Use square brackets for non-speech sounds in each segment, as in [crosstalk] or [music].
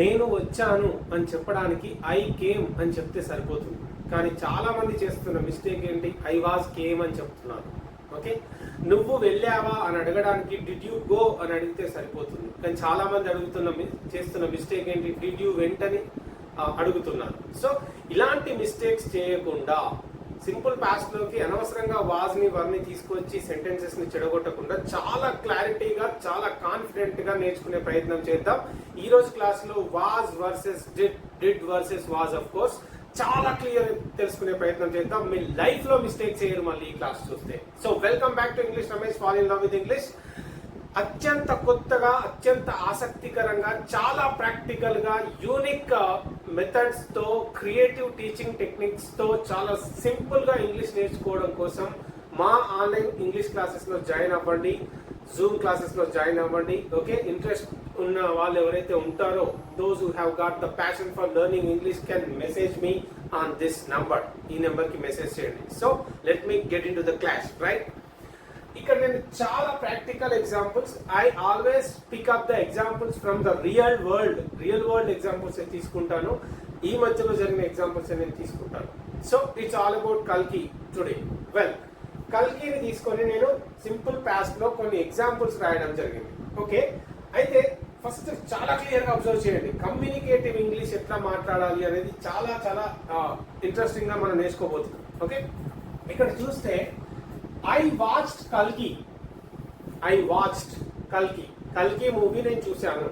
నేను వచ్చాను అని చెప్పడానికి ఐ కేమ్ అని చెప్తే సరిపోతుంది. కానీ చాలా మంది చేస్తున్న మిస్టేక్ ఏంటి? ఐ వాజ్ కేమ్ అని చెప్తున్నారు. ఓకే నువ్వు వెళ్ళావా అని అడగడానికి డిడ్ యూ గో అని అడిగితే సరిపోతుంది. కానీ చాలా మంది అడుగుతున్న చేస్తున్న మిస్టేక్ ఏంటి? డిడ్ యూ వెంటని అడుగుతున్నాను అడుగుతున్నారు. సో ఇలాంటి మిస్టేక్స్ చేయకుండా సింపుల్లోకి అనవసరంగా వాజ్ని వర్ని తీసుకొచ్చి సెంటెన్సెస్ని చెడగొట్టకుండా చాలా క్లారిటీగా చాలా కాన్ఫిడెంట్గా నేర్చుకునే ప్రయత్నం చేద్దాం. ఈ రోజు was versus did did versus was of course చాలా క్లియర్ తెలుసుకునే ప్రయత్నం చేద్దాం. మీ లైఫ్లో మిస్టేక్ చేయరు మళ్ళీ ఈ క్లాస్ చూస్తే. So welcome back to English Ramesh fall in love with English అత్యంత కొత్తగా అత్యంత ఆసక్తికరంగా చాలా ప్రాక్టికల్గా యూనిక్ uh, మెథడ్స్తో క్రియేటివ్ టీచింగ్ టెక్నిక్స్తో చాలా సింపుల్గా ఇంగ్లీష్ నేర్చుకోవడం కోసం మా ఆన్లైన్ ఇంగ్లీష్ క్లాసెస్లో జాయిన్ అవ్వండి. జూమ్ క్లాసెస్లో జాయిన్ అవ్వండి. ఓకే ఇంట్రెస్ట్ ఉన్న వాళ్ళు ఎవరైతే ఉంటారో those who have got the passion for learning English can message me on this number ఈ నెంబర్కి మెసేజ్ చేయండి. So let me get in to the class right ఇక్కడ నేను చాలా practical examples I always pick up the examples from the real world real world examples తీసుకుంటాను. ఈ మధ్యలో జరిగిన ఎగ్జాంపుల్స్ నేను తీసుకుంటాను. సో ఇట్స్ ఆల్ అబౌట్ కల్కి టుడే వెల్ కల్కిని తీసుకొని నేను సింపుల్ పాస్ట్లో కొన్ని ఎగ్జాంపుల్స్ రాయడం జరిగింది. ఓకే అయితే ఫస్ట్ చాలా క్లియర్గా అబ్జర్వ్ చేయండి. కమ్యూనికేటివ్ ఇంగ్లీష్ ఎట్లా మాట్లాడాలి అనేది చాలా చాలా ఇంట్రెస్టింగ్గా మనం నేర్చుకోబోతున్నాం. ఓకే ఇక్కడ చూస్తే ఐ వాచ్డ్ కల్కి ఐ వాచ్డ్ కల్కి కల్కి మూవీ నేను చూశాను.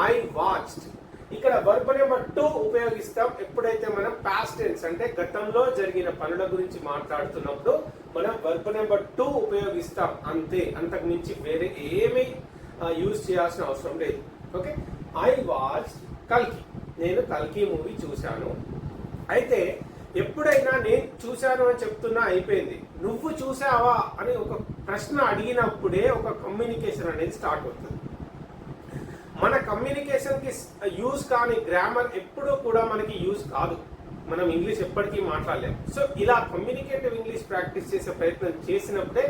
ఐ వాచ్డ్ ఇక్కడ వర్బ్ నెంబర్ టూ ఉపయోగిస్తాం. ఎప్పుడైతే మనం పాస్ట్ టెన్స్ అంటే గతంలో జరిగిన పనుల గురించి మాట్లాడుతున్నప్పుడు మనం వర్బ్ నెంబర్ టూ ఉపయోగిస్తాం. అంతే. అంతకు మించి వేరే ఏమీ యూజ్ చేయాల్సిన అవసరం లేదు. ఓకే ఐ వాచ్ కల్కి నేను కల్కి మూవీ చూశాను. అయితే ఎప్పుడైనా నేను చూశాను అని చెప్తున్నా అయిపోయింది. నువ్వు చూసావా అని ఒక ప్రశ్న అడిగినప్పుడే ఒక కమ్యూనికేషన్ అనేది స్టార్ట్ అవుతుంది. మన కమ్యూనికేషన్కి యూజ్ కాని గ్రామర్ ఎప్పుడూ కూడా మనకి యూజ్ కాదు. మనం ఇంగ్లీష్ ఎప్పటికీ మాట్లాడలేము సో ఇలా కమ్యూనికేటివ్ ఇంగ్లీష్ ప్రాక్టీస్ చేసే ప్రయత్నం చేసినప్పుడే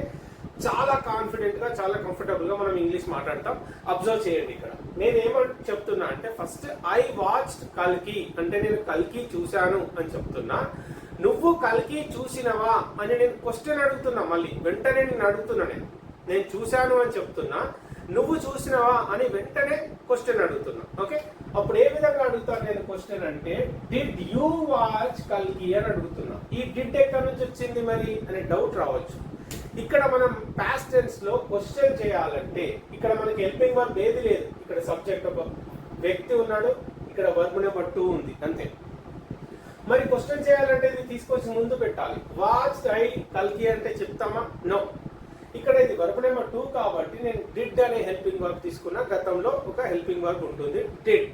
చాలా కాన్ఫిడెంట్గా చాలా కంఫర్టబుల్గా మనం ఇంగ్లీష్ మాట్లాడతాం. అబ్జర్వ్ చేయండి ఇక్కడ. నేను చెప్తున్నా అంటే ఫస్ట్ ఐ వాచ్ కల్కి. అంటే నేను కల్కి చూశాను అని చెప్తున్నా. నువ్వు కల్కి చూసినవా అని నేను క్వశ్చన్ అడుగుతున్నా మళ్ళీ. వెంటనే నేను అడుగుతున్నా నేను. నేను చూశాను అని చెప్తున్నా. నువ్వు చూసినవా అని వెంటనే క్వశ్చన్ అడుగుతున్నా. ఓకే? అప్పుడు ఏ విధంగా అడుగుతాను నేను క్వశ్చన్ అంటే డిడ్ యూ వాచ్ కల్కి? అని అడుగుతున్నా. ఈ డిడ్ ఎక్కడి నుంచి వచ్చింది మరి? అనే డౌట్ రావచ్చు. ఇక్కడ మనం పాస్ట్ టెన్స్లో క్వశ్చన్ చేయాలంటే ఇక్కడ మనకి హెల్పింగ్ వర్బ్ ఏది లేదు. ఇక్కడ సబ్జెక్ట్ ఒక వ్యక్తి ఉన్నాడు ఇక్కడ వర్బ్ నెంబర్ టూ ఉంది అంతే. మరి క్వశ్చన్ చేయాలంటే ఇది తీసుకొచ్చి ముందు పెట్టాలి. వాచ్ ఐ కల్కి అంటే చెప్తామా? నో ఇక్కడ ఇది వర్బ్ నెంబర్ టూ కాబట్టి నేను డిడ్ అనే హెల్పింగ్ వర్బ్ తీసుకున్నా గతంలో ఒక హెల్పింగ్ వర్బ్ ఉంటుంది డిడ్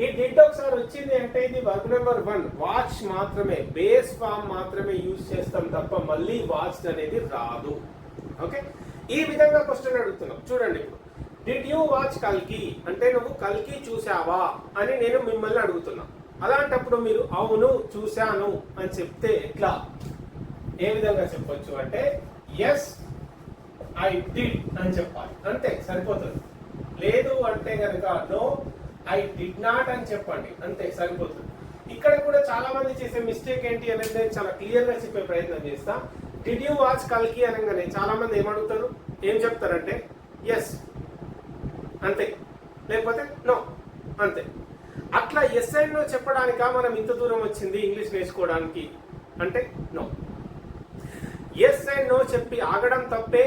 ఈ డిడ్ ఒకసారి వచ్చింది అంటే ఇది వర్క్ నెంబర్ వన్. వాచ్ మాత్రమే బేస్ ఫామ్ మాత్రమే యూజ్ చేస్తాం తప్ప మళ్ళీ వాచ్ అనేది రాదు. ఓకే? ఈ విధంగా క్వశ్చన్ అడుగుతున్నాం. చూడండి ఇప్పుడు. డిడ్ యూ వాచ్ కల్కి అంటే నువ్వు కల్కి చూసావా అని నేను మిమ్మల్ని అడుగుతున్నా. అలాంటప్పుడు మీరు అవును చూశాను అని చెప్తే ఎట్లా? ఏ విధంగా చెప్పొచ్చు అంటే ఎస్ ఐ డిడ్ అని చెప్పాలి. అంతే సరిపోతుంది. లేదు అంటే కనుక నో ఐ డిడ్ నాట్ అని చెప్పండి. అంతే సరిపోతుంది. ఇక్కడ కూడా చాలా మంది చేసే మిస్టేక్ ఏంటి అనేది నేను చాలా క్లియర్గా చెప్పే ప్రయత్నం చేస్తా. డిడ్ యూ వాచ్ కల్కి అనగానే చాలా మంది ఏమడుగుతారు? ఏం చెప్తారంటే ఎస్ అంతే. లేకపోతే నో అంతే. అట్లా ఎస్ అండ్ నో చెప్పడానికా మనం ఇంత దూరం వచ్చింది ఇంగ్లీష్ నేర్చుకోవడానికి అంటే నో ఎస్ అండ్ నో చెప్పి ఆగడం తప్పే.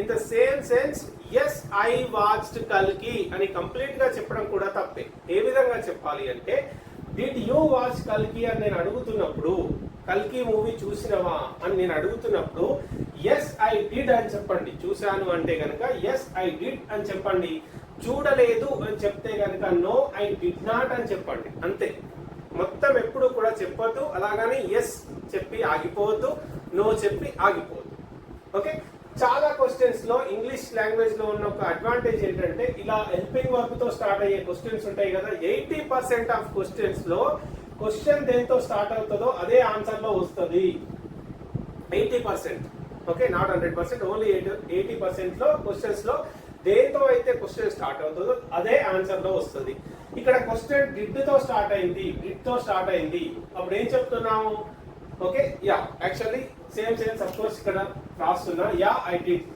In the same sense yes I watched కల్కి అని కంప్లీట్గా చెప్పడం కూడా తప్పే. ఏ విధంగా చెప్పాలి అంటే డిడ్ యూ వాచ్ కల్కి అని నేను అడుగుతున్నప్పుడు కల్కి మూవీ చూసినవా అని నేను అడుగుతున్నప్పుడు ఎస్ ఐ డిడ్ అని చెప్పండి. చూశాను అంటే కనుక ఎస్ ఐ డిడ్ అని చెప్పండి. చూడలేదు అని చెప్తే కనుక నో ఐ డిడ్ నాట్ అని చెప్పండి. అంతే. మొత్తం ఎప్పుడు కూడా చెప్పొద్దు అలాగని ఎస్ చెప్పి ఆగిపోవద్దు నో చెప్పి ఆగిపోవద్దు. ఓకే చాలా క్వశ్చన్స్లో ఇంగ్లీష్ లాంగ్వేజ్లో ఉన్న ఒక అడ్వాంటేజ్ ఏంటంటే ఇలా హెల్పింగ్ వర్క్తో స్టార్ట్ అయ్యే క్వశ్చన్స్ ఉంటాయి కదా ఎయిటీ పర్సెంట్ ఆఫ్ క్వశ్చన్స్లో క్వశ్చన్ దేంతో స్టార్ట్ అవుతుందో అదే ఆన్సర్లో వస్తుంది. Eighty percent okay not hundred percent only eighty పర్సెంట్లో క్వశ్చన్స్లో దేంతో అయితే క్వశ్చన్ స్టార్ట్ అవుతుందో అదే ఆన్సర్లో వస్తుంది. ఇక్కడ క్వశ్చన్ డిడ్తో స్టార్ట్ అయింది డిడ్తో స్టార్ట్ అయింది. అప్పుడు ఏం చెప్తున్నాము? Okay ya actually same same suppose ఇక్కడ రాస్తున్నా. Ya I did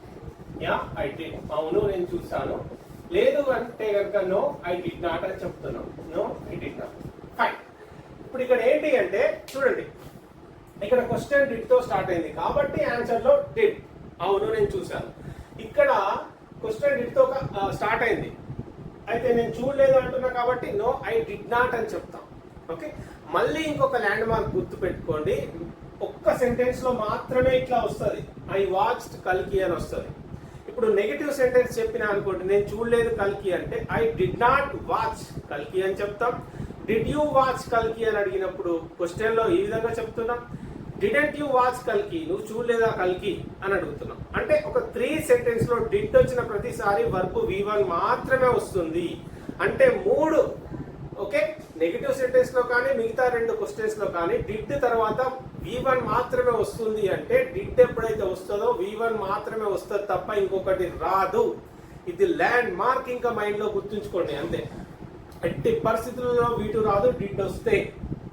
ya I did అవును నేను చూసాను లేదు అంటే కనుక నో ఐ డిడ్ నాట్ అని చెప్తున్నాం. No I did not fine ఇప్పుడు ఇక్కడ ఏంటి అంటే చూడండి. ఇక్కడ క్వశ్చన్ డిడ్తో స్టార్ట్ అయింది. కాబట్టి ఆన్సర్లో డిడ్ అవును నేను చూశాను. ఇక్కడ క్వశ్చన్ డిడ్తో స్టార్ట్ అయింది. అయితే నేను చూడలేదు అంటున్నా కాబట్టి నో ఐ డిడ్ నాట్ అని చెప్తాం. ఓకే మళ్ళీ ఇంకొక ల్యాండ్ మార్క్ గుర్తు పెట్టుకోండి ఒక్క సెంటెన్స్లో మాత్రమే ఇట్లా వస్తుంది. ఐ వాచ్డ్ కల్కి అని వస్తుంది. ఇప్పుడు నెగటివ్ సెంటెన్స్ చెప్పిన అనుకోండి నేను చూడలేదు కల్కి అంటే ఐ డిడ్ నాట్ వాచ్ కల్కి అని చెప్తాం. డిడ్ యూ వాచ్ కల్కి అని అడిగినప్పుడు క్వశ్చన్లో ఈ విధంగా చెప్తున్నాం. డిడెంట్ యూ వాచ్ కల్కి? నువ్వు చూడలేదా కల్కి? అని అడుగుతున్నాం. అంటే ఒక త్రీ సెంటెన్స్లో డిడ్ వచ్చిన ప్రతిసారి వర్బ్ వి వన్ మాత్రమే వస్తుంది. అంటే మూడు ఓకే నెగిటివ్ సెంటెన్స్లో కానీ మిగతా రెండు క్వశ్చన్స్లో కానీ డిడ్ తర్వాత వి వన్ మాత్రమే వస్తుంది అంటే డిడ్ ఎప్పుడైతే వస్తుందో వి వన్ మాత్రమే వస్తుంది తప్ప ఇంకొకటి రాదు. ఇది ల్యాండ్ మార్క్ ఇంకా మైండ్లో గుర్తుంచుకోండి అంతే. ఎట్టి పరిస్థితుల్లో వీటు రాదు డిడ్ వస్తే.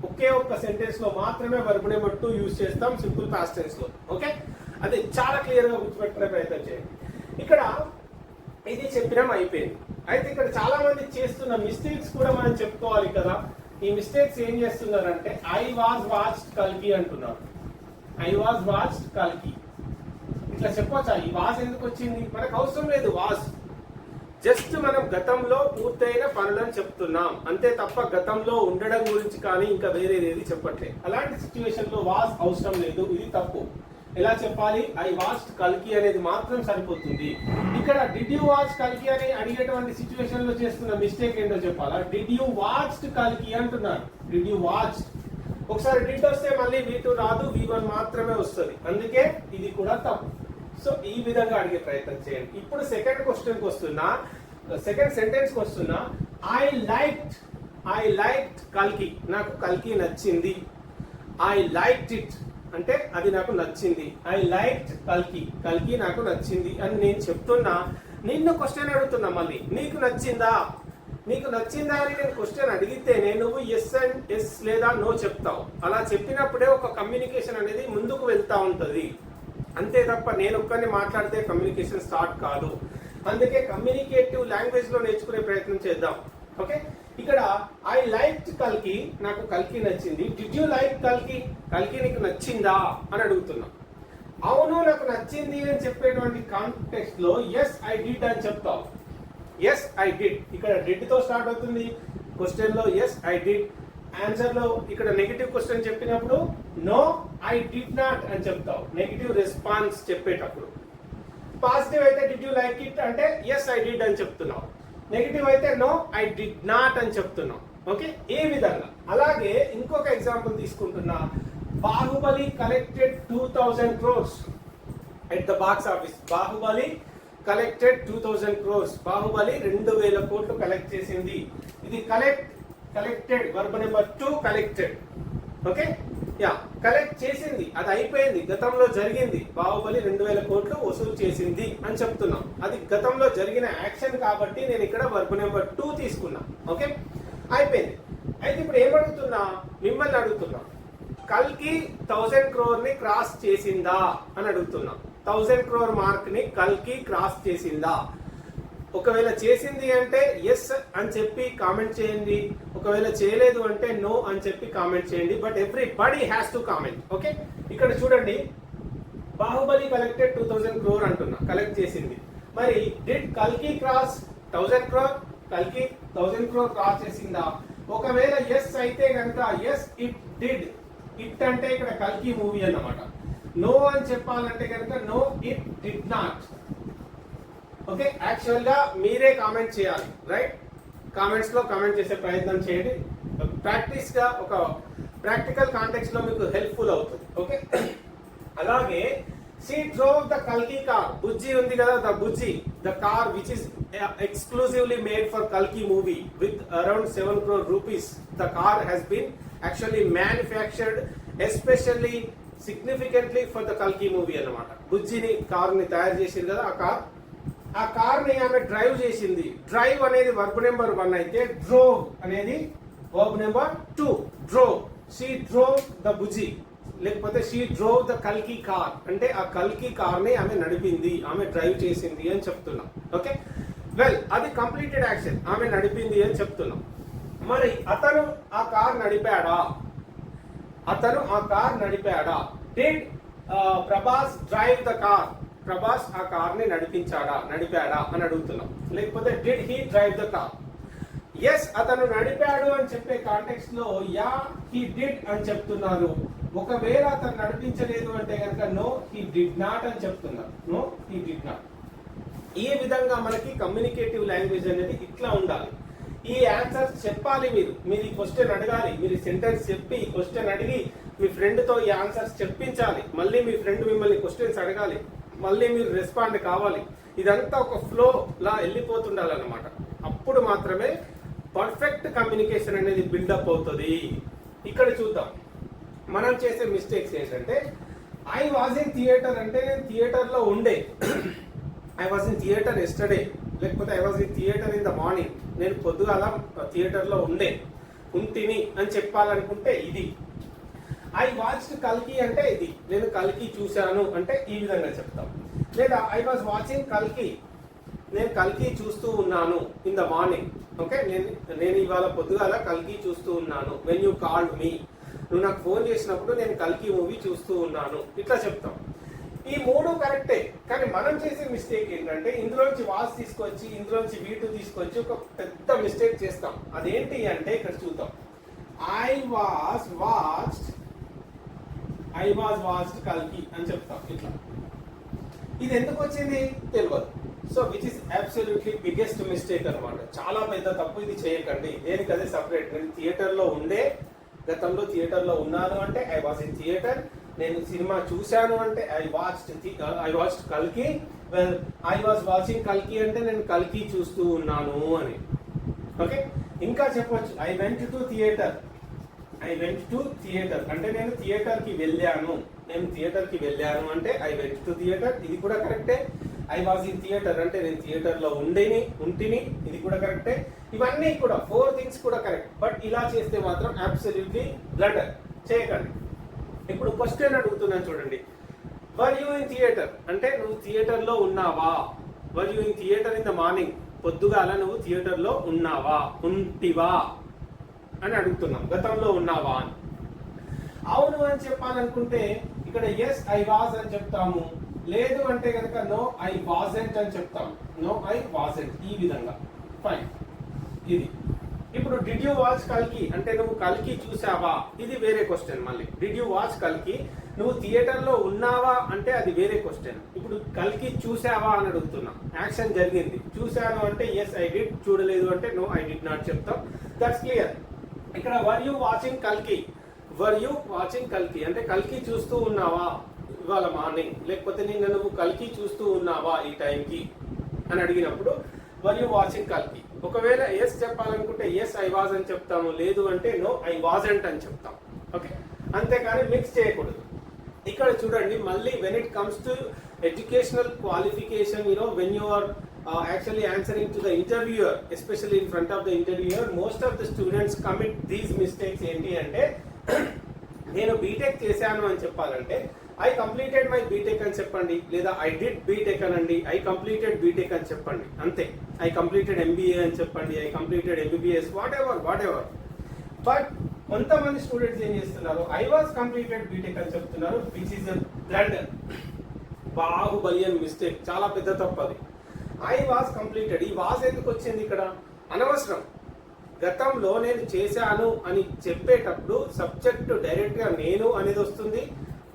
ఒకే ఒక్క సెంటెన్స్లో మాత్రమే వర్బ్ మట్టు టూ యూజ్ చేస్తాం సింపుల్లో ఓకే? అది చాలా క్లియర్గా గా ప్రయత్నం చేయండి. ఇక్కడ ఇది చెప్పినాం అయిపోయింది. అయితే ఇక్కడ చాలామంది చేస్తున్న మిస్టేక్స్ కూడా మనం చెప్పుకోవాలి కదా. ఈ మిస్టేక్స్ ఏం చేస్తున్నారంటే ఐ వాజ్ వాచ్డ్ కల్కి అంటున్నారు ఐ వాజ్ వాచ్డ్ కల్కి. ఇట్లా చెప్పొచ్చా? ఈ వాజ్ ఎందుకు వచ్చింది? మనకు అవసరం లేదు వాజ్ జస్ట్ మనం గతంలో పూర్తయిన పనులను చెప్తున్నాం. అంతే తప్ప గతంలో ఉండడం గురించి కానీ ఇంకా వేరేది ఏది చెప్పట్లేదు. అలాంటి సిచ్యువేషన్లో వాజ్ అవసరం లేదు. ఇది తప్పు. ఎలా చెప్పాలి? ఐ వాచ్డ్ కల్కి అనేది మాత్రం సరిపోతుంది. ఇక్కడ డిడ్ యూ వాచ్ కల్కి అని అడిగేటువంటి సిచ్యువేషన్లో చేస్తున్న మిస్టేక్ ఏంటో చెప్పాలా? డిడ్ యూ వాచ్డ్ కల్కి అంటున్నారు. డిడ్ యూ వాచ్ ఒకసారి డిడ్ వస్తే మళ్ళీ వి టూ రాదు వి వన్ మాత్రమే వస్తుంది. అందుకే ఇది కూడా తప్పు. సో ఈ విధంగా అడిగే ప్రయత్నం చేయండి. ఇప్పుడు సెకండ్ క్వశ్చన్కి వస్తున్నా సెకండ్ సెంటెన్స్కి వస్తున్నా ఐ లైక్ ఐ లైక్ కల్కి నాకు కల్కి నచ్చింది. ఐ లైక్ ఇట్ అంటే అది నాకు నచ్చింది. ఐ లైక్ కల్కి కల్కి నాకు నచ్చింది అని నేను చెప్తున్నా. నిన్ను క్వశ్చన్ అడుగుతున్నా మళ్ళీ. నీకు నచ్చిందా? నీకు నచ్చిందా అని నేను క్వశ్చన్ అడిగితేనే నువ్వు ఎస్ అండ్ ఎస్ లేదా నో చెప్తావు. అలా చెప్పినప్పుడే ఒక కమ్యూనికేషన్ అనేది ముందుకు వెళ్తా ఉంటుంది. అంతే తప్ప నేను ఒక్కరిని మాట్లాడితే కమ్యూనికేషన్ స్టార్ట్ కాదు. అందుకే కమ్యూనికేటివ్ లాంగ్వేజ్లో నేర్చుకునే ప్రయత్నం చేద్దాం. ఓకే ఇక్కడ ఐ లైక్ కల్కి నాకు కల్కి నచ్చింది. డిడ్ యూ లైక్ కల్కి? కల్కి నీకు నచ్చిందా అని అడుగుతున్నా. అవును నాకు నచ్చింది అని చెప్పేటువంటి కాంటెక్స్ట్లో ఎస్ ఐ డిడ్ అని చెప్తావు. ఎస్ ఐ డిడ్ ఇక్కడ డిడ్తో స్టార్ట్ అవుతుంది. క్వశ్చన్లో ఎస్ ఐ డిడ్ ఆన్సర్లో ఇక్కడ నెగిటివ్ క్వశ్చన్ చెప్పినప్పుడు నో ఐ డిడ్ నాట్ అని చెప్తావు. నెగిటివ్ రెస్పాన్స్ చెప్పేటప్పుడు. పాజిటివ్ అయితే డిడ్ యూ లైక్ ఇట్ అంటే ఎస్ ఐ డిడ్ అని చెప్తున్నావు. నెగిటివ్ అయితే నో ఐ డిడ్ నాట్ అని చెప్తున్నాం. ఓకే ఏ విధంగా? అలాగే ఇంకొక ఎగ్జాంపుల్ తీసుకుంటున్నా. Baahubali collected two thousand crores at the box office Baahubali collected two thousand crores Baahubali రెండు వేల కోట్లు కలెక్ట్ చేసింది. ఇది collect collected verb number two collected okay ya collect చేసింది. అది అయిపోయింది. గతంలో జరిగింది. బాహుబలి రెండు వేల కోట్లు వసూలు చేసింది అని చెప్తున్నాం. అది గతంలో జరిగిన యాక్షన్ కాబట్టి నేను ఇక్కడ వర్క్ నెంబర్ టూ తీసుకున్నా. ఓకే? అయిపోయింది. అయితే ఇప్పుడు ఏమడుగుతున్నా మిమ్మల్ని అడుగుతున్నా. కల్కి థౌజండ్ క్రోర్ని క్రాస్ చేసిందా అని అడుగుతున్నా. థౌజండ్ క్రోర్ మార్క్ని కల్కి క్రాస్ చేసిందా? ఒకవేళ చేసింది అంటే ఎస్ అని చెప్పి కామెంట్ చేయండి. ఒకవేళ చేయలేదు అంటే నో అని చెప్పి కామెంట్ చేయండి. But every body has to comment okay ఇక్కడ చూడండి. Baahubali collected two thousand crore అంటున్నా. కలెక్ట్ చేసింది. మరి డిడ్ కల్కి క్రాస్ థౌజండ్ క్రోర్ కల్కి థౌజండ్ క్రోర్ క్రాస్ చేసిందా? ఒకవేళ ఎస్ అయితే కనుక ఎస్ ఇట్ డిడ్ ఇట్ అంటే ఇక్కడ కల్కి మూవీ అన్నమాట. నో అని చెప్పాలంటే కనుక no it did not okay యాక్చువల్గా మీరే కామెంట్ చేయాలి రైట్ కామెంట్స్లో కామెంట్ చేసే ప్రయత్నం చేయండి. ప్రాక్టీస్గా ఒక ప్రాక్టికల్ కాంటెక్స్లో మీకు హెల్ప్ఫుల్ అవుతుంది ఓకే అలాగే సీ డ్రోవ్ ద కల్కి కార్ బుజ్జి ఉంది కదా the Bujji the car which is exclusively made for కల్కి movie with around seven crore rupees the car has been actually manufactured especially significantly for the కల్కి movie అన్నమాట. బుజ్జిని కార్ని తయారు చేసింది కదా ఆ కార్ ఆ కార్ని ఆమె డ్రైవ్ చేసింది. డ్రైవ్ అనేది వర్బ్ నెంబర్ వన్ అయితే డ్రో అనేది verb number two. Drove she drove the Bujji లేకపోతే షీ డ్రోవ్ ద కల్కి కార్. అంటే ఆ కల్కి కార్ని ఆమె నడిపింది. ఆమె డ్రైవ్ చేసింది అని చెప్తున్నాం. ఓకే? వెల్ అది కంప్లీటెడ్ యాక్షన్. ఆమె నడిపింది అని చెప్తున్నాం. మరి అతను ఆ కార్ నడిపాడా? అతను ఆ car నడిపాడా? Did Prabhas drive the car Prabhas ఆ కార్ని నడిపించాడా? నడిపాడా? అని అడుగుతున్నాం. లేకపోతే did he drive the car yes అతను నడిపాడు అని చెప్పే కాంటెక్స్ట్లో యా హీ డిడ్ అని చెప్తున్నారు. ఒకవేళ అతను నడిపించలేదు అంటే కనుక నో హీ డిడ్ నాట్ అని చెప్తున్నారు. నో హీ డిడ్ నాట్ ఈ విధంగా మనకి కమ్యూనికేటివ్ లాంగ్వేజ్ అనేది ఇట్లా ఉండాలి. ఈ ఆన్సర్స్ చెప్పాలి మీరు. మీరు ఈ క్వశ్చన్ అడగాలి. మీరు సెంటెన్స్ చెప్పి ఈ క్వశ్చన్ అడిగి మీ ఫ్రెండ్తో ఈ ఆన్సర్స్ చెప్పించాలి. మళ్ళీ మీ ఫ్రెండ్ మిమ్మల్ని క్వశ్చన్స్ అడగాలి. మళ్ళీ మీరు రెస్పాండ్ కావాలి. ఇదంతా ఒక ఫ్లో లా వెళ్ళిపోతుండాలన్నమాట. అప్పుడు మాత్రమే పర్ఫెక్ట్ కమ్యూనికేషన్ అనేది బిల్డప్ అవుతుంది. ఇక్కడ చూద్దాం. మనం చేసే మిస్టేక్స్ ఏంటంటే ఐ వాజ్ ఇన్ థియేటర్ అంటే నేను థియేటర్లో ఉండే. I was in theatre yesterday లేకపోతే I was in theatre in the morning నేను పొద్దుగాల థియేటర్లో ఉండే. ఉంటిని అని చెప్పాలనుకుంటే ఇది. ఐ వాచ్డ్ కల్కి అంటే ఇది. నేను కల్కి చూశాను అంటే ఈ విధంగా చెప్తాం. లేదా ఐ వాజ్ వాచింగ్ కల్కి. నేను కల్కి చూస్తూ ఉన్నాను ఇన్ ద మార్నింగ్ ఓకే నేను నేను ఇవాళ పొద్దుగాల కల్కి చూస్తూ ఉన్నాను. వెన్ యూ కాల్డ్ మీ నువ్వు నాకు ఫోన్ చేసినప్పుడు నేను కల్కి మూవీ చూస్తూ ఉన్నాను. ఇట్లా చెప్తాం. ఈ మూడు కరెక్టే. కానీ మనం చేసే మిస్టేక్ ఏంటంటే ఇందులోంచి వాస్ తీసుకొచ్చి ఇందులోంచి వీటు తీసుకొచ్చి ఒక పెద్ద మిస్టేక్ చేస్తాం. అదేంటి అంటే ఇక్కడ చూద్దాం. I was watched I was watched కల్కి అని చెప్తాం. ఇట్లా. ఇది ఎందుకు వచ్చింది? తెలియదు. So which is absolutely biggest mistake అనమాట చాలా పెద్ద తప్పు ఇది చేయకండి. దేనికి అదే సపరేట్ నేను థియేటర్లో ఉండే గతంలో థియేటర్లో ఉన్నాను అంటే ఐ వాజ్ ఇన్ థియేటర్ నేను సినిమా చూశాను అంటే ఐ వాచ్డ్ ఐ వాచ్డ్ కల్కి. వెల్ ఐ వాజ్ వాచింగ్ కల్కి అంటే నేను కల్కి చూస్తూ ఉన్నాను అని. ఓకే ఇంకా చెప్పొచ్చు. I went to theatre I went to theatre అంటే నేను థియేటర్కి వెళ్ళాను. నేను థియేటర్కి వెళ్ళాను అంటే ఐ వెంట్ టు థియేటర్ ఇది కూడా కరెక్టే. ఐ వాజ్ ఇన్ థియేటర్ అంటే నేను థియేటర్లో ఉండిని ఉండేని ఉంటిని. ఇది కూడా కరెక్టే. ఇవన్నీ కూడా ఫోర్ థింగ్స్ కూడా కరెక్ట్. బట్ ఇలా చేస్తే మాత్రం అబ్సల్యూట్లీ బ్లడర్ చేయకండి. ఇప్పుడు క్వశ్చన్ అడుగుతున్నాను చూడండి. వర్ యూ ఇన్ థియేటర్ అంటే నువ్వు థియేటర్లో ఉన్నావా? Were you in theatre in the morning పొద్దుగాల నువ్వు థియేటర్లో ఉన్నావా? ఉంటివా? అని అడుగుతున్నాం. గతంలో ఉన్నావా అని. అవును అని చెప్పాలనుకుంటే ఇక్కడ ఎస్ ఐ వాజ్ అని చెప్తాము. లేదు అంటే కనుక నో ఐ వాజెంట్ అని చెప్తాం నో ఐ వాజెంట్ ఈ విధంగా. ఫైన్ ఇది. ఇప్పుడు డిడ్ యూ వాచ్ కల్కి? అంటే నువ్వు కల్కి చూసావా ఇది వేరే క్వశ్చన్ మళ్ళీ. డిడ్ యూ వాచ్ కల్కి? నువ్వు థియేటర్లో ఉన్నావా అంటే అది వేరే క్వశ్చన్ ఇప్పుడు కల్కి చూసావా అని అడుగుతున్నా. యాక్షన్ జరిగింది. చూశాను అంటే ఎస్ ఐ డిడ్ చూడలేదు అంటే నో ఐ డిడ్ నాట్ చెప్తాం. దట్స్ క్లియర్ ఇక్కడ వర్ యూ వాచింగ్ కల్కి వర్ యూ వాచింగ్ కల్కి అంటే కల్కి చూస్తూ ఉన్నావా ఇవాళ మార్నింగ్ లేకపోతే నిన్న నువ్వు కల్కి చూస్తూ ఉన్నావా ఈ టైంకి? అని అడిగినప్పుడు వర్ యూ వాచింగ్ కల్కి ఒకవేళ ఎస్ చెప్పాలనుకుంటే ఎస్ ఐ వాజ్ అని చెప్తాము. లేదు అంటే నో ఐ వాజంట్ అని చెప్తాం. ఓకే? అంతేకాని మిక్స్ చేయకూడదు. ఇక్కడ చూడండి మళ్ళీ when it comes to educational qualification you know when you are Uh, actually answering to the interviewer, especially in front of the interviewer most of the students commit these mistakes ఏంటి అంటే [clears throat] నేను BTech చేశాను అని చెప్పాలంటే I completed my BTech అని చెప్పండి లేదా I did BTech అనండి ఐ కంప్లీటెడ్ బీటెక్ అని చెప్పండి అంతే. ఐ కంప్లీటెడ్ ఎంబీఏ అని చెప్పండి I completed MBBS whatever whatever but కొంతమంది స్టూడెంట్స్ ఏం చేస్తున్నారు ఐ వాజ్ కంప్లీటెడ్ బీటెక్ అని చెప్తున్నారు విచ్ ఇస్ బ్లండర్ బాహుబలి అని మిస్టేక్ చాలా పెద్ద తప్పు అది. ఐ వాజ్ కంప్లీటెడ్ ఈ వాజ్ ఎందుకు వచ్చింది ఇక్కడ? అనవసరం. గతంలో నేను చేశాను అని చెప్పేటప్పుడు సబ్జెక్ట్ డైరెక్ట్గా నేను అనేది వస్తుంది.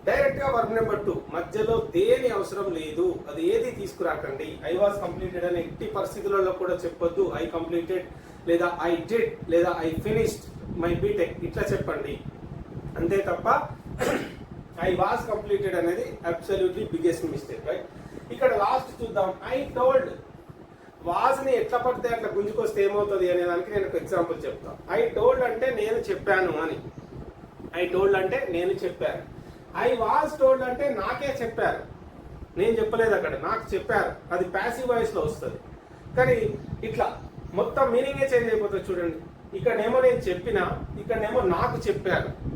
డైరెక్ట్గా వర్క్ నెంబర్ టూ మధ్యలో దేని అవసరం లేదు. అది ఏది తీసుకురాకండి? ఐ వాజ్ కంప్లీటెడ్ అని ఎట్టి పరిస్థితులలో కూడా చెప్పొద్దు. ఐ కంప్లీటెడ్ లేదా ఐ డిడ్ లేదా ఐ ఫినిష్డ్ మై బీటెక్ ఇట్లా చెప్పండి. అంతే తప్ప ఐ వాజ్ కంప్లీటెడ్ అనేది అబ్సల్యూట్లీ బిగ్గెస్ట్ మిస్టేక్ రైట్ ఇక్కడ లాస్ట్ చూద్దాం. ఐ టోల్డ్ వాజ్ని ఎట్లా పడితే అట్లా గుంజుకొస్తే ఏమవుతుంది అనే దానికి నేను ఒక ఎగ్జాంపుల్ చెప్తాను ఐ టోల్డ్ అంటే నేను చెప్పాను అని. ఐ టోల్డ్ అంటే నేను చెప్పాను. ఐ వాజ్ టోల్డ్ అంటే నాకే చెప్పారు. నేను చెప్పలేదు అక్కడ. నాకు చెప్పారు. అది ప్యాసివ్ వాయిస్లో వస్తుంది. కానీ ఇట్లా మొత్తం మీనింగే చేంజ్ అయిపోతుంది చూడండి. ఇక్కడేమో నేను చెప్పిన ఇక్కడేమో నాకు చెప్పారు.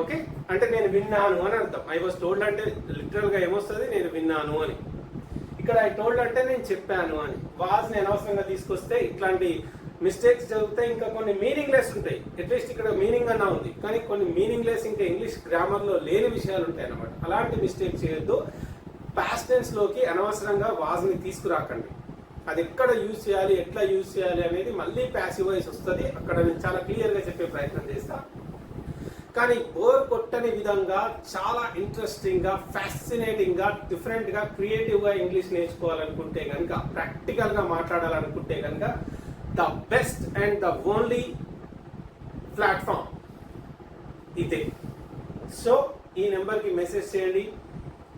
ఓకే? అంటే నేను విన్నాను అని అర్థం. ఐ వాజ్ టోల్డ్ అంటే లిటరల్గా ఏమొస్తుంది? నేను విన్నాను అని. ఇక్కడ ఐ టోల్డ్ అంటే నేను చెప్పాను అని. వాజ్ నేను అనవసరంగా తీసుకొస్తే ఇట్లాంటి మిస్టేక్స్ జరుగుతాయి ఇంకా కొన్ని మీనింగ్ లెస్ ఉంటాయి అట్లీస్ట్ ఇక్కడ మీనింగ్ అన్నా ఉంది. కానీ కొన్ని మీనింగ్ లెస్ ఇంకా ఇంగ్లీష్ గ్రామర్లో లేని విషయాలు ఉంటాయి అన్నమాట. అలాంటి మిస్టేక్ చేయొద్దు. టెన్స్లోకి అనవసరంగా వాజ్ని తీసుకురాకండి. అది ఎక్కడ యూజ్ చేయాలి? ఎట్లా యూజ్ చేయాలి అనేది మళ్ళీ ప్యాసివ్ వాయిస్ వస్తుంది. అక్కడ నేను చాలా క్లియర్గా చెప్పే ప్రయత్నం చేస్తాను కానీ బోర్ కొట్టని విధంగా చాలా ఇంట్రెస్టింగ్గా ఫ్యాసినేటింగ్గా డిఫరెంట్గా క్రియేటివ్గా ఇంగ్లీష్ నేర్చుకోవాలనుకుంటే కనుక ప్రాక్టికల్గా మాట్లాడాలనుకుంటే కనుక the best and the only platform ఇదే. సో ఈ నెంబర్కి మెసేజ్ చేయండి.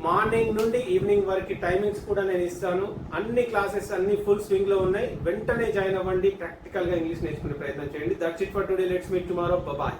మార్నింగ్ నుండి ఈవినింగ్ వరకు టైమింగ్స్ కూడా నేను ఇస్తాను. అన్ని క్లాసెస్ అన్ని ఫుల్ స్వింగ్లో ఉన్నాయి. వెంటనే జాయిన్ అవ్వండి. ప్రాక్టికల్గా ఇంగ్లీష్ నేర్చుకునే ప్రయత్నం చేయండి. That's it for today let's meet tomorrow bye